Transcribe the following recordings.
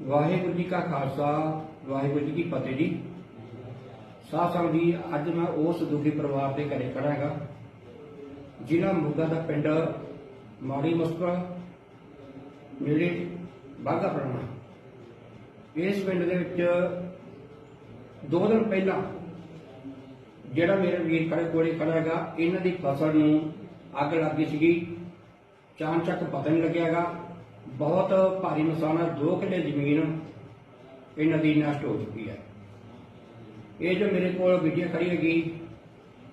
ਵਾਹਿਗੁਰੂ ਜੀ ਕਾ ਖਾਲਸਾ, ਵਾਹਿਗੁਰੂ ਜੀ ਕੀ ਫਤਿਹ ਜੀ। ਸਾਧ ਸੰਗਤ ਜੀ, ਅੱਜ ਮੈਂ ਉਸ ਦੁਖੀ ਪਰਿਵਾਰ ਦੇ ਘਰੇ ਖੜਾ ਹੈਗਾ, ਜ਼ਿਲ੍ਹਾ ਮੁਰਗਾ ਦਾ ਪਿੰਡ ਮਾੜੀ ਮੁਸਕਲ, ਨੇੜੇ ਬਾਗਾ ਪੁਰਾਣਾ। ਇਸ ਪਿੰਡ ਦੇ ਵਿੱਚ ਦੋ ਦਿਨ ਪਹਿਲਾਂ ਜਿਹੜਾ ਮੇਰੇ ਵੀਰ ਖੜੇ ਕੋਲੇ ਖੜਾ ਹੈਗਾ, ਇਹਨਾਂ ਦੀ ਫਸਲ ਨੂੰ ਅੱਗ ਲੱਗ ਗਈ ਸੀਗੀ ਚਾਨਚੱਕ ਪਤਾ ਨਹੀਂ ਲੱਗਿਆਗਾ ਬਹੁਤ ਭਾਰੀ ਨੁਕਸਾਨ ਹੈ 2 ਕਿੱਲੇ ਜ਼ਮੀਨ ਇਹ ਨਦੀ ਨਸ਼ਟ ਹੋ ਚੁੱਕੀ ਹੈ ਇਹ ਜੋ ਮੇਰੇ ਕੋਲ ਵੀਡੀਓ ਖੜੀ ਹੈਗੀ,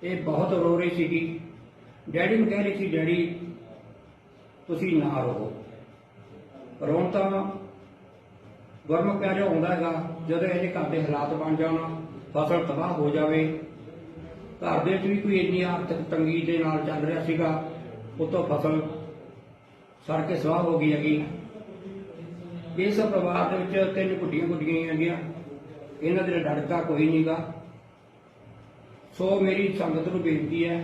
ਇਹ ਬਹੁਤ ਰੋ ਰਹੀ ਸੀਗੀ। ਡੈਡੀ ਨੂੰ ਕਹਿ ਰਹੀ ਸੀ, ਡੈਡੀ, ਤੁਸੀਂ ਨਾ ਰੋ ਰੋਣ ਤਾਂ ਗੁਰਮੁਖ ਪਿਆ ਜੋ ਆਉਂਦਾ ਹੈਗਾ, ਜਦੋਂ ਇਹਦੇ ਘਰ ਦੇ ਹਾਲਾਤ ਬਣ ਜਾਣ, ਫਸਲ ਤਬਾਹ ਹੋ ਜਾਵੇ। ਘਰ ਦੇ ਵਿੱਚ ਵੀ ਕੋਈ ਇੰਨੀ ਆਰਥਿਕ ਤੰਗੀ ਦੇ ਨਾਲ ਚੱਲ ਰਿਹਾ ਸੀਗਾ, ਉਤੋਂ ਫਸਲ ਸੜ ਕੇ ਸਵਾਹ ਹੋ ਗਈ ਹੈਗੀ। ਇਸ ਪਰਿਵਾਰ ਦੇ ਵਿੱਚ ਤਿੰਨ ਗੁੱਡੀਆਂ ਗੁੱਡੀਆਂ ਹੈਗੀਆਂ। ਇਹਨਾਂ ਦੇ ਲੜਕਾ ਕੋਈ ਨਹੀਂਗਾ ਸੋ ਮੇਰੀ ਸੰਗਤ ਨੂੰ ਬੇਨਤੀ ਹੈ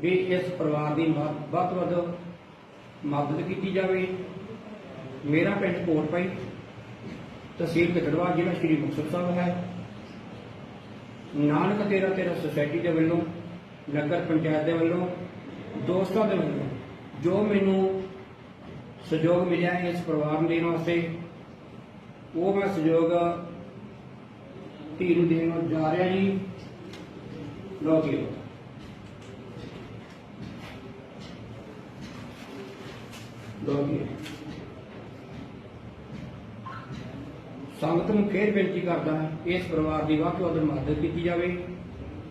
ਵੀ ਇਸ ਪਰਿਵਾਰ ਦੀ ਵੱਧ ਵੱਧ ਮਦਦ ਕੀਤੀ ਜਾਵੇ। ਮੇਰਾ ਪਿੰਡ ਕੋਟਪਈ ਤਹਿਸੀਲ ਕਟੜਵਾ ਜ਼ਿਲ੍ਹਾ ਸ਼੍ਰੀ ਮੁਕਤਸਰ ਸਾਹਿਬ ਹੈ। ਨਾਨਕ ਤੇਰਾ ਤੇਰਾ ਸੁਸਾਇਟੀ ਦੇ ਵੱਲੋਂ, ਨਗਰ ਪੰਚਾਇਤ ਦੇ ਵੱਲੋਂ, ਦੋਸਤਾਂ ਦੇ ਵੱਲੋਂ ਜੋ ਮੈਨੂੰ ਸਹਿਯੋਗ ਮਿਲਿਆ ਹੈ ਇਸ ਪਰਿਵਾਰ ਨੂੰ ਦੇਣ ਵਾਸਤੇ। ਉਹ ਮੈਂ ਸਹਿਯੋਗ ਧੀ ਨੂੰ ਦੇਣ ਜਾ ਰਿਹਾ ਜੀ। ਲੋ ਜੀ। ਲੋ ਜੀ। ਸੰਗਤ ਨੂੰ ਫੇਰ ਬੇਨਤੀ ਕਰਦਾ ਇਸ ਪਰਿਵਾਰ ਦੀ ਵੱਧ ਤੋਂ ਵੱਧ ਮਦਦ ਕੀਤੀ ਜਾਵੇ।